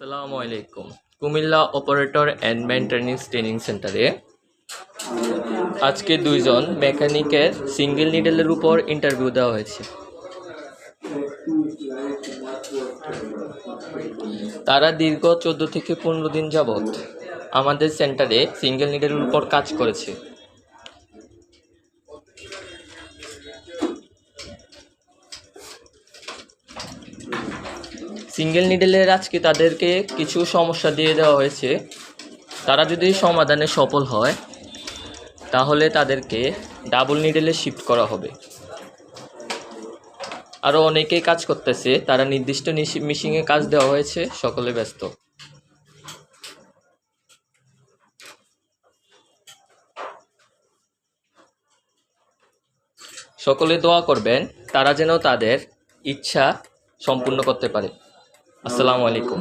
আসসালামু আলাইকুম। Comilla operator and maintenance training সেন্টারে আজকে দুইজন মেকানিকের সিঙ্গেল নিডেলের উপর ইন্টারভিউ দেওয়া হয়েছে। তারা দীর্ঘ চোদ্দ থেকে পনেরো দিন যাবৎ আমাদের সেন্টারে সিঙ্গেল নিডেলের উপর কাজ করেছে। সিঙ্গেল নিডেলের আজকে তাদেরকে কিছু সমস্যা দিয়ে দেওয়া হয়েছে। তারা যদি সমাধানে সফল হয়, তাহলে তাদেরকে ডাবল নিডেলে শিফট করা হবে। আরও অনেকেই কাজ করতেছে, তারা নির্দিষ্ট মিশিংয়ে কাজ দেওয়া হয়েছে, সকলে ব্যস্ত। সকলে দোয়া করবেন, তারা যেন তাদের ইচ্ছা সম্পূর্ণ করতে পারে। আসসালামু আলাইকুম।